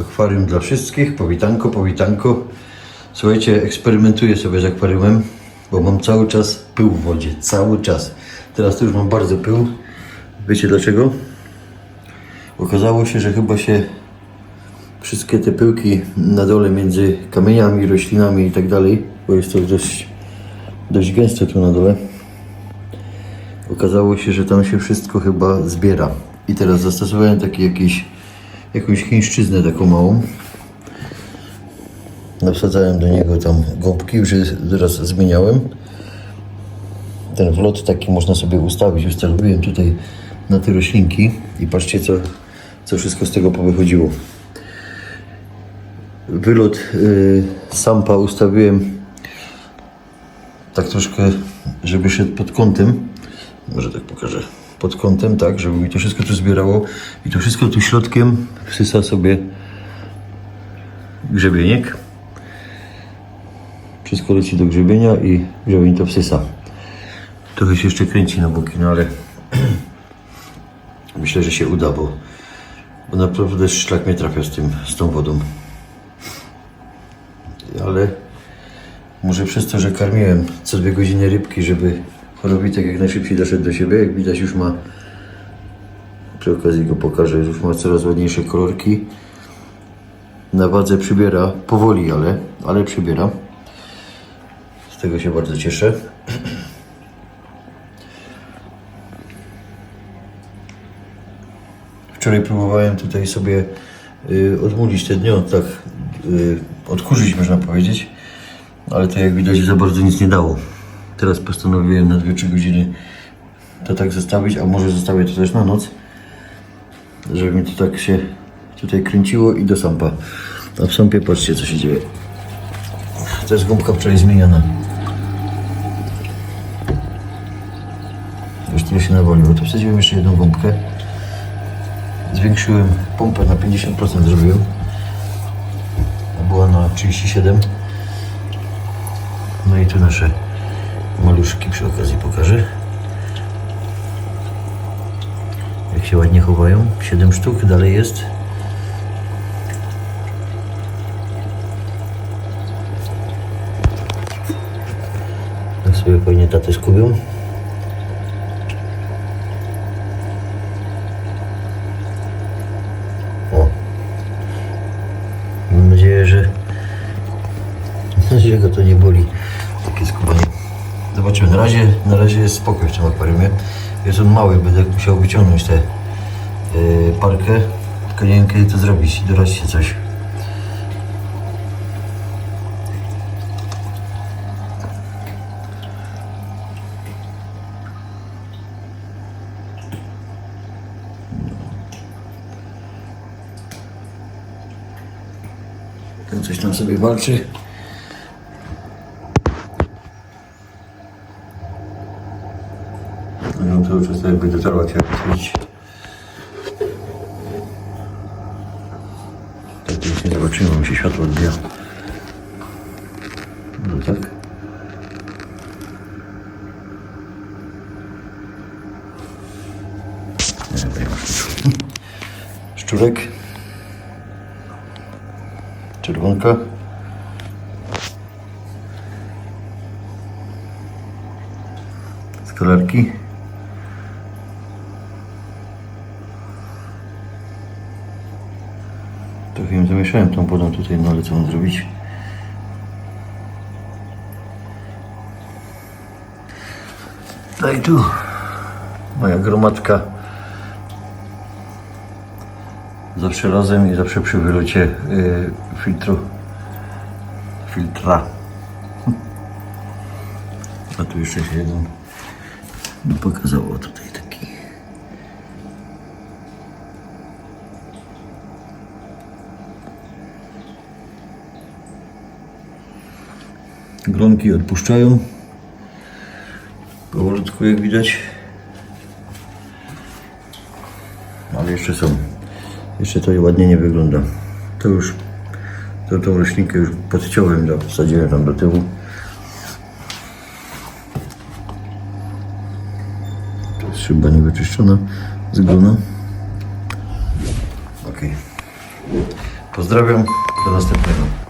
Akwarium dla wszystkich, powitanko, powitanko. Słuchajcie, eksperymentuję sobie z akwariumem, bo mam cały czas pył w wodzie, cały czas. Teraz to już mam bardzo pył. Wiecie dlaczego? Okazało się, że chyba się wszystkie te pyłki na dole między kamieniami, roślinami i tak dalej, bo jest to dość, dość gęste tu na dole. Okazało się, że tam się wszystko chyba zbiera. I teraz zastosowałem taki jakiś, jakąś chińszczyznę taką małą. Nawsadzałem do niego tam gąbki, już teraz zmieniałem. Ten wlot taki można sobie ustawić. Ustawiłem tutaj na te roślinki i patrzcie co, co wszystko z tego powychodziło. Wylot y, sampa ustawiłem tak troszkę, żeby szedł pod kątem. Może tak pokażę. Pod kątem, tak, żeby mi to wszystko tu zbierało i to wszystko tu środkiem wsysa sobie grzebieniek. Wszystko leci do grzebienia i grzebień to wsysa. Trochę się jeszcze kręci na boki, no ale myślę, że się uda, bo, bo naprawdę szlak mnie trafia z tym, z tą wodą. Ale może przez to, że karmiłem co dwie godziny rybki, żeby chorobitek jak najszybciej doszedł do siebie, jak widać już ma przy okazji go pokażę, już ma coraz ładniejsze kolorki. Na wadze przybiera powoli, ale, ale przybiera. Z tego się bardzo cieszę. Wczoraj próbowałem tutaj sobie y, odmulić te dno, tak y, odkurzyć można powiedzieć, ale to jak widać za bardzo nic nie dało. Teraz postanowiłem na 2-3 godziny to tak zostawić, a może zostawię to też na noc, żeby mi to tak się tutaj kręciło i do sampa. A w patrzcie co się dzieje. To jest gąbka wczoraj zmieniona. Już tyle się nawoliło. To wsadziłem jeszcze jedną gąbkę. Zwiększyłem pompę na 50% zrobiłem. Była na 37. No i tu nasze maluszki przy okazji pokażę. Jak się ładnie chowają. 7 sztuk dalej jest. Tak sobie pewnie tatę skubią. Nadzieję, że że go to nie boli. Takie skubanie. Zobaczymy. Na razie, na razie jest spokój w tym akwariumie. Jest on mały, będę musiał wyciągnąć tę yy, parkę. Tylko nie wiem kiedy to zrobić. Doradźcie coś. Ten coś tam sobie walczy. No cały czas jakby dotarła chciała otworzyć. Tak to już nie zobaczymy, bo mi się światło odbija. No tak. Nie, tutaj masz szczurek. Czerwonka. Skalarki. Trochę im zamieszałem tą wodą tutaj, no ale co mam zrobić? No i tu moja gromadka zawsze razem i zawsze przy wylocie y, filtru filtra a tu jeszcze się jeden mi pokazało tutaj taki Gronki odpuszczają. Powolutku jak widać. ale jeszcze są. Jeszcze to ładnie nie wygląda. To już, to tą roślinkę już podciąłem, do, wsadziłem tam do tyłu. To jest szyba niewyczyszczona z grona. Ok. Pozdrawiam, do następnego.